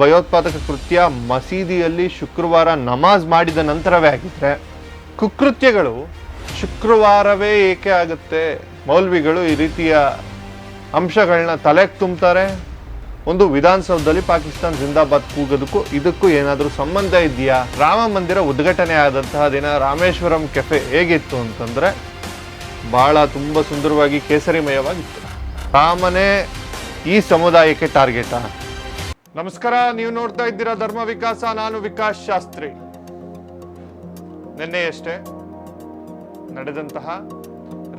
ಭಯೋತ್ಪಾದಕ ಕೃತ್ಯ ಮಸೀದಿಯಲ್ಲಿ ಶುಕ್ರವಾರ ನಮಾಜ್ ಮಾಡಿದ ನಂತರವೇ ಆಗಿದ್ರೆ ಕುಕೃತ್ಯಗಳು ಶುಕ್ರವಾರವೇ ಏಕೆ ಆಗುತ್ತೆ? ಮೌಲ್ವಿಗಳು ಈ ರೀತಿಯ ಅಂಶಗಳನ್ನ ತಲೆಗೆ ತುಂಬ್ತಾರೆ. ಒಂದು ವಿಧಾನಸೌಧದಲ್ಲಿ ಪಾಕಿಸ್ತಾನ ಜಿಂದಾಬಾದ್ ಕೂಗೋದಕ್ಕೂ ಇದಕ್ಕೂ ಏನಾದರೂ ಸಂಬಂಧ ಇದೆಯಾ? ರಾಮ ಮಂದಿರ ಉದ್ಘಾಟನೆ ಆದಂತಹ ದಿನ ರಾಮೇಶ್ವರಂ ಕೆಫೆ ಹೇಗಿತ್ತು ಅಂತಂದರೆ ಭಾಳ ತುಂಬ ಸುಂದರವಾಗಿ ಕೇಸರಿಮಯವಾಗಿತ್ತು. ರಾಮನೇ ಈ ಸಮುದಾಯಕ್ಕೆ ಟಾರ್ಗೆಟಾ? ನಮಸ್ಕಾರ, ನೀವು ನೋಡ್ತಾ ಇದ್ದೀರಾ ಧರ್ಮ ವಿಕಾಸ, ನಾನು ವಿಕಾಸ್ ಶಾಸ್ತ್ರಿ. ನಿನ್ನೆಯಷ್ಟೇ ನಡೆದಂತಹ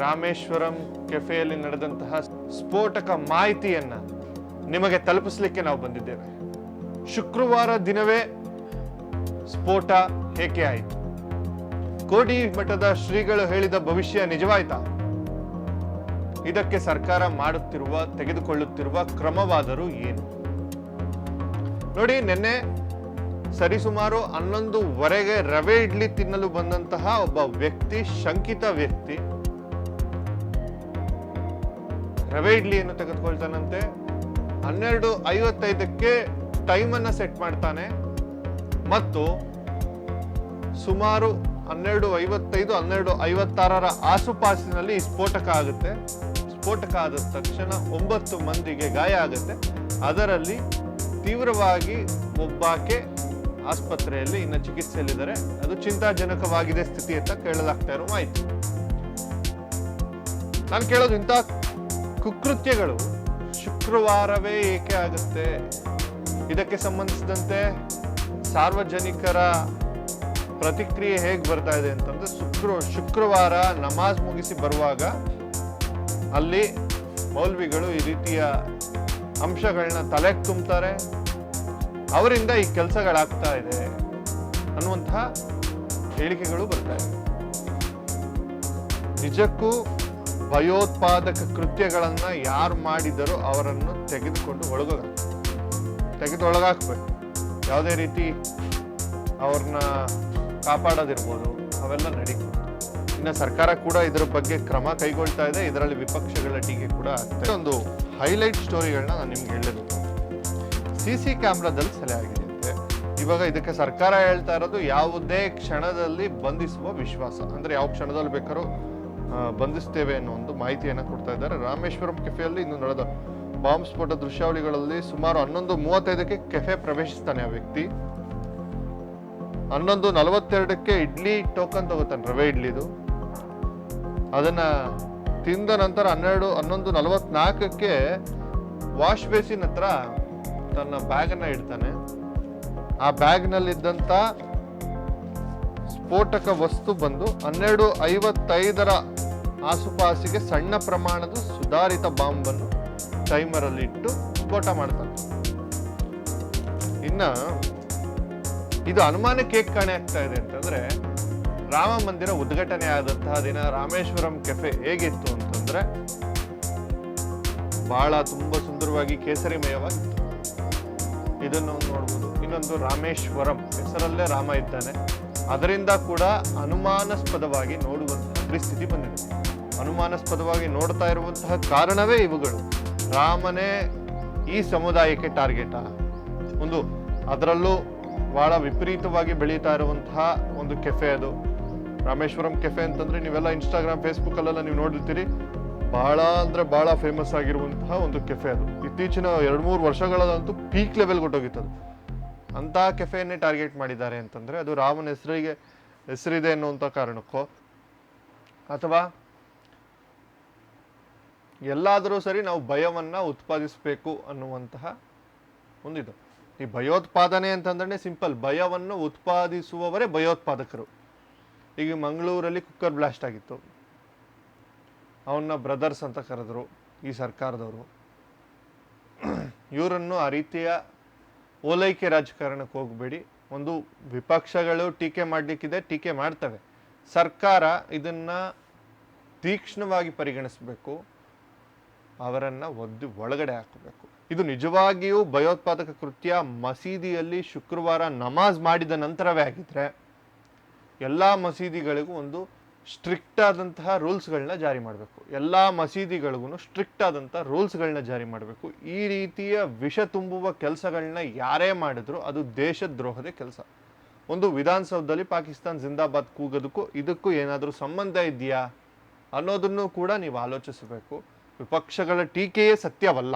ರಾಮೇಶ್ವರಂ ಕೆಫೆಯಲ್ಲಿ ನಡೆದಂತಹ ಸ್ಫೋಟಕ ಮಾಹಿತಿಯನ್ನ ನಿಮಗೆ ತಲುಪಿಸಲಿಕ್ಕೆ ನಾವು ಬಂದಿದ್ದೇವೆ. ಶುಕ್ರವಾರ ದಿನವೇ ಸ್ಫೋಟ ಏಕೆ ಆಯಿತು? ಕೋಟಿ ಮಠದ ಶ್ರೀಗಳು ಹೇಳಿದ ಭವಿಷ್ಯ ನಿಜವಾಯ್ತಾ? ಇದಕ್ಕೆ ಸರ್ಕಾರ ಮಾಡುತ್ತಿರುವ, ತೆಗೆದುಕೊಳ್ಳುತ್ತಿರುವ ಕ್ರಮವಾದರೂ ಏನು? ನೋಡಿ, ನಿನ್ನೆ ಸರಿಸುಮಾರು ಹನ್ನೊಂದುವರೆಗೆ ರವೆ ಇಡ್ಲಿ ತಿನ್ನಲು ಬಂದಂತಹ ಒಬ್ಬ ವ್ಯಕ್ತಿ, ಶಂಕಿತ ವ್ಯಕ್ತಿ, ರವೆ ಇಡ್ಲಿಯನ್ನು ತೆಗೆದುಕೊಳ್ತಾನಂತೆ. ಹನ್ನೆರಡು ಐವತ್ತೈದಕ್ಕೆ ಟೈಮ್ ಅನ್ನ ಸೆಟ್ ಮಾಡ್ತಾನೆ. ಮತ್ತು ಸುಮಾರು ಹನ್ನೆರಡು ಐವತ್ತೈದು, ಹನ್ನೆರಡು ಐವತ್ತಾರರ ಆಸುಪಾಸಿನಲ್ಲಿ ಸ್ಫೋಟಕ ಆಗುತ್ತೆ. ಸ್ಫೋಟಕ ಆದ ತಕ್ಷಣ ಒಂಬತ್ತು ಮಂದಿಗೆ ಗಾಯ ಆಗುತ್ತೆ. ಅದರಲ್ಲಿ ತೀವ್ರವಾಗಿ ಒಬ್ಬಾಕೆ ಆಸ್ಪತ್ರೆಯಲ್ಲಿ ಇನ್ನು ಚಿಕಿತ್ಸೆಯಲ್ಲಿದ್ದಾರೆ. ಅದು ಚಿಂತಾಜನಕವಾಗಿದೆ ಸ್ಥಿತಿ ಅಂತ ಕೇಳಲಾಗ್ತಾ ಇರೋ ಮಾಹಿತಿ. ನಾನು ಕೇಳೋದು ಇಂಥ ಕುಕೃತ್ಯಗಳು ಶುಕ್ರವಾರವೇ ಏಕೆ ಆಗುತ್ತೆ? ಇದಕ್ಕೆ ಸಂಬಂಧಿಸಿದಂತೆ ಸಾರ್ವಜನಿಕರ ಪ್ರತಿಕ್ರಿಯೆ ಹೇಗೆ ಬರ್ತಾ ಇದೆ ಅಂತಂದ್ರೆ, ಶುಕ್ರ, ಶುಕ್ರವಾರ ನಮಾಜ್ ಮುಗಿಸಿ ಬರುವಾಗ ಅಲ್ಲಿ ಮೌಲ್ವಿಗಳು ಈ ರೀತಿಯ ಅಂಶಗಳನ್ನ ತಲೆಗೆ ತುಂಬ್ತಾರೆ. ಅವರಿಂದ ಈ ಕೆಲಸಗಳಾಗ್ತಾ ಇದೆ ಅನ್ನುವಂತಹ ಹೇಳಿಕೆಗಳು ಬರ್ತಾ ಇದೆ. ನಿಜಕ್ಕೂ ಭಯೋತ್ಪಾದಕ ಕೃತ್ಯಗಳನ್ನ ಯಾರು ಮಾಡಿದರೋ ಅವರನ್ನು ತೆಗೆದುಕೊಂಡು ಒಳಗ ತೆಗೆದು ಒಳಗಾಕ್ಬೇಕು ಯಾವುದೇ ರೀತಿ ಅವ್ರನ್ನ ಕಾಪಾಡೋದಿರ್ಬೋದು, ಅವೆಲ್ಲ ನಡೀತು ಇನ್ನು ಸರ್ಕಾರ ಕೂಡ ಇದರ ಬಗ್ಗೆ ಕ್ರಮ ಕೈಗೊಳ್ತಾ ಇದೆ. ಇದರಲ್ಲಿ ವಿಪಕ್ಷಗಳ ಟೀಕೆ ಕೂಡ ಆಗ್ತದೆ ಒಂದು ಹೈಲೈಟ್ ಸ್ಟೋರಿಗಳನ್ನ ನಾನು ನಿಮ್ಗೆ ಹೇಳಿದ್ದು ಸಿ ಸಿ ಕ್ಯಾಮ್ರಾದಲ್ಲಿ ಸೆಲೆ ಆಗಿದೆ ಇವಾಗ ಇದಕ್ಕೆ ಸರ್ಕಾರ ಹೇಳ್ತಾ ಇರೋದು ಯಾವುದೇ ಕ್ಷಣದಲ್ಲಿ ಬಂಧಿಸುವ ವಿಶ್ವಾಸ. ಅಂದ್ರೆ ಯಾವ ಕ್ಷಣದಲ್ಲಿ ಬೇಕಾದ್ರೂ ಬಂಧಿಸ್ತೇವೆ ಅನ್ನೋ ಒಂದು ಮಾಹಿತಿಯನ್ನು ಕೊಡ್ತಾ ಇದ್ದಾರೆ. ರಾಮೇಶ್ವರಂ ಕೆಫೆಯಲ್ಲಿ ಇನ್ನು ನಡೆದ ಬಾಂಬ್ ಸ್ಫೋಟ ದೃಶ್ಯಾವಳಿಗಳಲ್ಲಿ ಸುಮಾರು ಹನ್ನೊಂದು ಮೂವತ್ತೈದಕ್ಕೆ ಕೆಫೆ ಪ್ರವೇಶಿಸ್ತಾನೆ ಆ ವ್ಯಕ್ತಿ. ಹನ್ನೊಂದು ನಲವತ್ತೆರಡಕ್ಕೆ ಇಡ್ಲಿ ಟೋಕನ್ ತಗೋತಾನೆ ರವೆ ಇಡ್ಲಿದು. ಅದನ್ನ ತಿಂದ ನಂತರ ಹನ್ನೆರಡು, ಹನ್ನೊಂದು, ನಲವತ್ನಾಲ್ಕಕ್ಕೆ ವಾಶ್ ಬೇಸಿನ್ ಹತ್ರ ತನ್ನ ಬ್ಯಾಗ್ ಅನ್ನ ಇಡ್ತಾನೆ. ಆ ಬ್ಯಾಗ್ ನಲ್ಲಿದ್ದಂತ ಸ್ಫೋಟಕ ವಸ್ತು ಬಂದು ಹನ್ನೆರಡು ಐವತ್ತೈದರ ಆಸುಪಾಸಿಗೆ ಸಣ್ಣ ಪ್ರಮಾಣದ ಸುಧಾರಿತ ಬಾಂಬನ್ನು ಟೈಮರಲ್ಲಿ ಇಟ್ಟು ಸ್ಫೋಟ ಮಾಡ್ತಾನೆ. ಇನ್ನ ಇದು ಅನುಮಾನಕ್ಕೆ ಹೇಗೆ ಕಾಣೆ ಆಗ್ತಾ ಇದೆ ಅಂತಂದ್ರೆ ರಾಮ ಮಂದಿರ ಉದ್ಘಾಟನೆ ಆದಂತಹ ದಿನ ರಾಮೇಶ್ವರಂ ಕೆಫೆ ಹೇಗಿತ್ತು ಅಂತಂದ್ರೆ ಬಹಳ ತುಂಬಾ ಸುಂದರವಾಗಿ ಕೇಸರಿಮಯವಾಗಿತ್ತು. ಇದನ್ನು ನೋಡ್ಬೋದು. ಇನ್ನೊಂದು ರಾಮೇಶ್ವರಂ, ಹೆಸರಲ್ಲೇ ರಾಮ ಇದ್ದಾನೆ. ಅದರಿಂದ ಕೂಡ ಅನುಮಾನಾಸ್ಪದವಾಗಿ ನೋಡುವಂತಹ ಪರಿಸ್ಥಿತಿ ಬಂದಿದೆ. ಅನುಮಾನಾಸ್ಪದವಾಗಿ ನೋಡ್ತಾ ಇರುವಂತಹ ಕಾರಣವೇ ಇವುಗಳು. ರಾಮನೇ ಈ ಸಮುದಾಯಕ್ಕೆ ಟಾರ್ಗೆಟಾ. ಒಂದು ಅದರಲ್ಲೂ ಬಹಳ ವಿಪರೀತವಾಗಿ ಬೆಳೀತಾ ಇರುವಂತಹ ಒಂದು ಕೆಫೆ ಅದು. ರಾಮೇಶ್ವರಂ ಕೆಫೆ ಅಂತಂದ್ರೆ ನೀವೆಲ್ಲ ಇನ್ಸ್ಟಾಗ್ರಾಮ್ ಫೇಸ್ಬುಕ್ ಅಲ್ಲೆಲ್ಲ ನೀವು ನೋಡಿರ್ತೀರಿ. ಬಹಳ ಅಂದ್ರೆ ಬಹಳ ಫೇಮಸ್ ಆಗಿರುವಂತಹ ಒಂದು ಕೆಫೆ ಅದು. ಇತ್ತೀಚಿನ ಎರಡು ಮೂರು ವರ್ಷಗಳಲ್ಲಂತೂ ಪೀಕ್ ಲೆವೆಲ್ ಕೊಟ್ಟೋಗಿತ್ತು ಅದು. ಅಂತ ಕೆಫೆಯನ್ನೇ ಟಾರ್ಗೆಟ್ ಮಾಡಿದ್ದಾರೆ ಅಂತಂದ್ರೆ ಅದು ರಾಮನ ಹೆಸರಿಗೆ, ಹೆಸರಿದೆ ಅನ್ನುವಂಥ ಕಾರಣಕ್ಕೋ, ಅಥವಾ ಎಲ್ಲಾದರೂ ಸರಿ ನಾವು ಭಯವನ್ನು ಉತ್ಪಾದಿಸಬೇಕು ಅನ್ನುವಂತಹ ಒಂದಿದು. ಈ ಭಯೋತ್ಪಾದನೆ ಅಂತಂದ್ರೆ ಸಿಂಪಲ್ ಭಯವನ್ನು ಉತ್ಪಾದಿಸುವವರೇ ಭಯೋತ್ಪಾದಕರು. ಈಗ ಮಂಗಳೂರಲ್ಲಿ ಕುಕ್ಕರ್ ಬ್ಲಾಸ್ಟ್ ಆಗಿತ್ತು. ಅವನ್ನ ಬ್ರದರ್ಸ್ ಅಂತ ಕರೆದ್ರು, ಈ ಸರ್ಕಾರದವರು. ಇವರನ್ನು ಆ ರೀತಿಯ ಓಲೈಕೆ ರಾಜಕಾರಣಕ್ಕೆ ಹೋಗಬೇಡಿ. ಒಂದು ವಿಪಕ್ಷಗಳು ಟೀಕೆ ಮಾಡಲಿಕ್ಕಿದೆ, ಟೀಕೆ ಮಾಡ್ತವೆ. ಸರ್ಕಾರ ಇದನ್ನ ತೀಕ್ಷ್ಣವಾಗಿ ಪರಿಗಣಿಸಬೇಕು. ಅವರನ್ನು ಒದ್ದು ಒಳಗಡೆ ಹಾಕಬೇಕು. ಇದು ನಿಜವಾಗಿಯೂ ಭಯೋತ್ಪಾದಕ ಕೃತ್ಯ ಮಸೀದಿಯಲ್ಲಿ ಶುಕ್ರವಾರ ನಮಾಜ್ ಮಾಡಿದ ನಂತರವೇ ಆಗಿದ್ರೆ ಎಲ್ಲ ಮಸೀದಿಗಳಿಗೂ ಒಂದು ಸ್ಟ್ರಿಕ್ಟ್ ಆದಂತಹ ರೂಲ್ಸ್ಗಳನ್ನ ಜಾರಿ ಮಾಡಬೇಕು. ಎಲ್ಲ ಮಸೀದಿಗಳಿಗೂ ಸ್ಟ್ರಿಕ್ಟ್ ಆದಂಥ ರೂಲ್ಸ್ಗಳನ್ನ ಜಾರಿ ಮಾಡಬೇಕು. ಈ ರೀತಿಯ ವಿಷ ತುಂಬುವ ಕೆಲಸಗಳನ್ನ ಯಾರೇ ಮಾಡಿದ್ರು ಅದು ದೇಶದ್ರೋಹದ ಕೆಲಸ. ಒಂದು ವಿಧಾನಸೌಧದಲ್ಲಿ ಪಾಕಿಸ್ತಾನ್ ಜಿಂದಾಬಾದ್ ಕೂಗೋದಕ್ಕೂ ಇದಕ್ಕೂ ಏನಾದರೂ ಸಂಬಂಧ ಇದೆಯಾ? ಅನ್ನೋದನ್ನು ಕೂಡ ನೀವು ಆಲೋಚಿಸಬೇಕು. ವಿಪಕ್ಷಗಳ ಟೀಕೆಯೇ ಸತ್ಯವಲ್ಲ.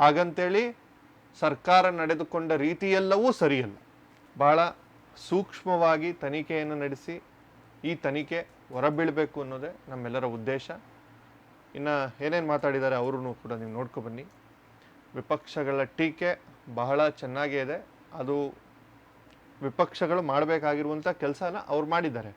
ಹಾಗಂತೇಳಿ ಸರ್ಕಾರ ನಡೆದುಕೊಂಡ ರೀತಿಯೆಲ್ಲವೂ ಸರಿಯಲ್ಲ. ಬಹಳ ಸೂಕ್ಷ್ಮವಾಗಿ ತನಿಖೆಯನ್ನು ನಡೆಸಿ ಈ ತನಿಖೆ ಹೊರಬೀಳಬೇಕು ಅನ್ನೋದೇ ನಮ್ಮೆಲ್ಲರ ಉದ್ದೇಶ. ಇನ್ನು ಏನೇನು ಮಾತಾಡಿದ್ದಾರೆ ಅವ್ರೂ ಕೂಡ ನೀವು ನೋಡ್ಕೊ ಬನ್ನಿ. ವಿಪಕ್ಷಗಳ ಟೀಕೆ ಬಹಳ ಚೆನ್ನಾಗೇ ಇದೆ. ಅದು ವಿಪಕ್ಷಗಳು ಮಾಡಬೇಕಾಗಿರುವಂಥ ಕೆಲಸನ ಅವ್ರು ಮಾಡಿದ್ದಾರೆ.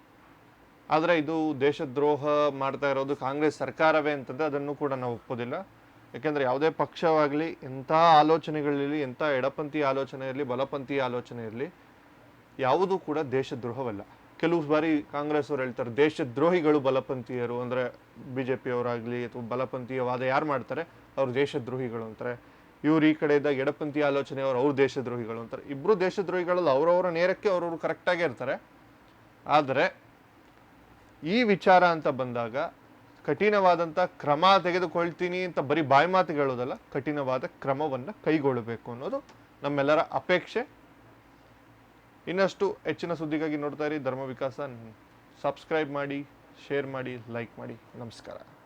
ಆದರೆ ಇದು ದೇಶದ್ರೋಹ ಮಾಡ್ತಾ ಇರೋದು ಕಾಂಗ್ರೆಸ್ ಸರ್ಕಾರವೇ ಅಂತಂದರೆ ಅದನ್ನು ಕೂಡ ನಾವು ಒಪ್ಪೋದಿಲ್ಲ. ಯಾಕೆಂದರೆ ಯಾವುದೇ ಪಕ್ಷವಾಗಲಿ ಎಂಥ ಆಲೋಚನೆಗಳಿರಲಿ, ಎಂಥ ಎಡಪಂಥೀಯ ಆಲೋಚನೆ ಇರಲಿ ಬಲಪಂಥೀಯ ಆಲೋಚನೆ ಇರಲಿ ಯಾವುದೂ ಕೂಡ ದೇಶದ್ರೋಹವಲ್ಲ. ಕೆಲವು ಬಾರಿ ಕಾಂಗ್ರೆಸ್ ಅವ್ರು ಹೇಳ್ತಾರೆ, ದೇಶದ್ರೋಹಿಗಳು ಬಲಪಂಥೀಯರು ಅಂದರೆ ಬಿ ಜೆ ಪಿಯವರಾಗಲಿ ಅಥವಾ ಬಲಪಂಥೀಯವಾದ ಯಾರು ಮಾಡ್ತಾರೆ? ಅವ್ರು ದೇಶದ್ರೋಹಿಗಳು ಅಂತಾರೆ. ಇವ್ರು ಈ ಕಡೆ ಇದ್ದಾಗ ಎಡಪಂಥಿ ಆಲೋಚನೆಯವರು ಅವ್ರು ದೇಶದ್ರೋಹಿಗಳು ಅಂತಾರೆ. ಇಬ್ಬರು ದೇಶದ್ರೋಹಿಗಳಲ್ಲ, ಅವರವರ ನೇರಕ್ಕೆ ಅವರವರು ಕರೆಕ್ಟಾಗೇ ಇರ್ತಾರೆ. ಆದರೆ ಈ ವಿಚಾರ ಅಂತ ಬಂದಾಗ ಕಠಿಣವಾದಂಥ ಕ್ರಮ ತೆಗೆದುಕೊಳ್ತೀನಿ ಅಂತ ಬರೀ ಬಾಯಿ ಮಾತು ಹೇಳೋದಲ್ಲ, ಕಠಿಣವಾದ ಕ್ರಮವನ್ನು ಕೈಗೊಳ್ಳಬೇಕು ಅನ್ನೋದು ನಮ್ಮೆಲ್ಲರ ಅಪೇಕ್ಷೆ. ಇನ್ನಷ್ಟು ಹೆಚ್ಚಿನ ಸುದ್ದಿಗಾಗಿ ನೋಡ್ತಾ ಇರಿ. ಧರ್ಮ ವಿಕಾಸ ಸಬ್ಸ್ಕ್ರೈಬ್ ಮಾಡಿ ಶೇರ್ ಮಾಡಿ ಲೈಕ್ ಮಾಡಿ. ನಮಸ್ಕಾರ.